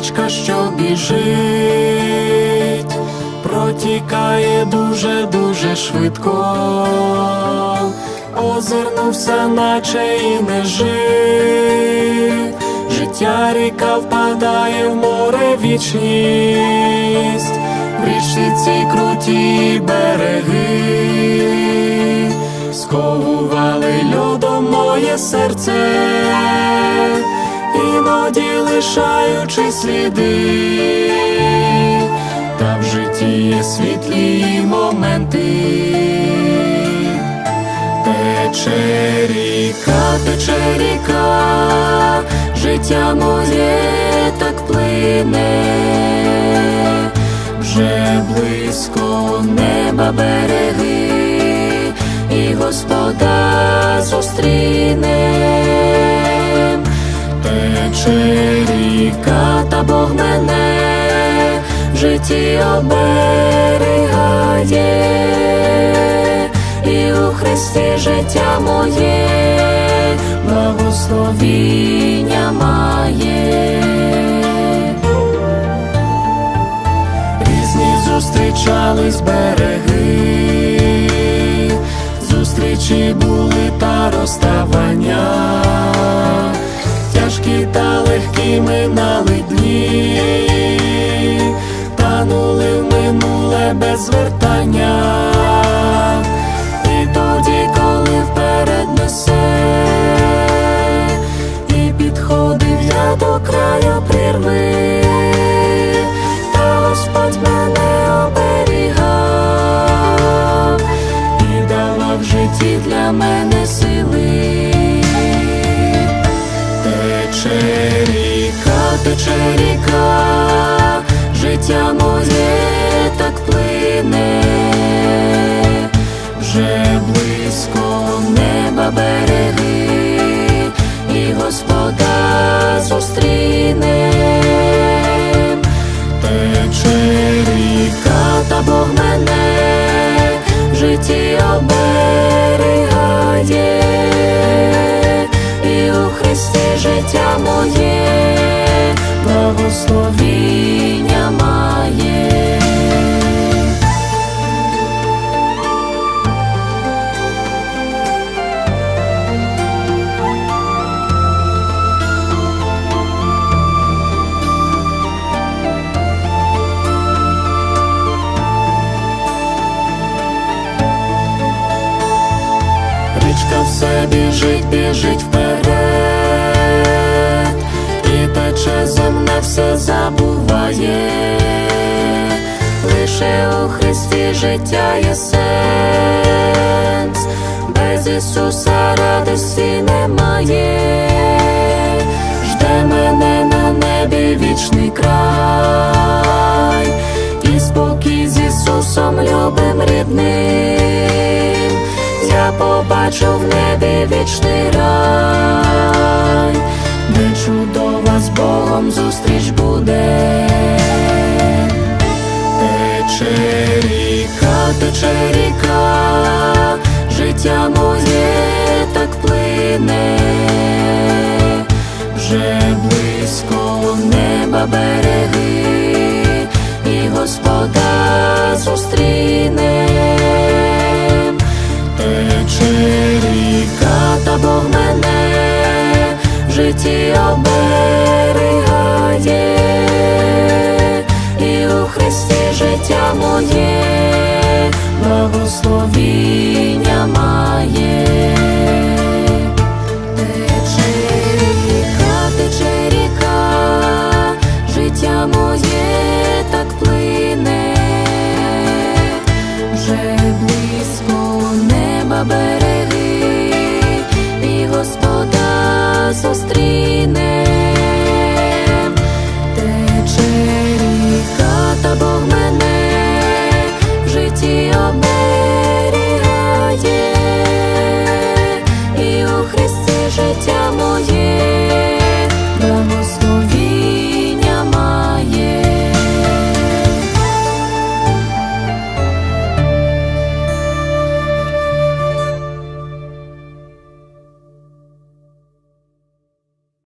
річка, що біжить, протікає дуже, дуже швидко, озирнувся, наче і не жив. Життя ріка впадає в море вічність, в річці ці круті береги, сковували льодом моє серце, лишаючи сліди, та в житті є світлі моменти. Тече ріка, тече ріка, життя моє так плине, вже близько неба береги, і Господа зустрінем. Тече ріка, та Бог мене в житті оберігає і у Христі життя моє, благословіння має. Різні зустрічались береги, зустрічі були та розставання, тяжкі та легкі минали дні, танули в минуле без звертання. Тече ріка, тече ріка, життя моє так плине, вже близько неба береги, і Господа зустрінем. Моє, благословіння має. Річка все біжить, біжить вперед, забуває, лише у Христі життя є сенс, без Ісуса радості немає, жде мене на небі вічний край, і спокій з Ісусом любим рідним. Я побачу в небі вічний рай, з Богом зустріч буде. Тече ріка, тече ріка, життя моє так плине, вже близько неба береги, і Господа зустрінем. Тече ріка, та Бог мене в житті оберігає, і у Христі життя моє, благословіння має.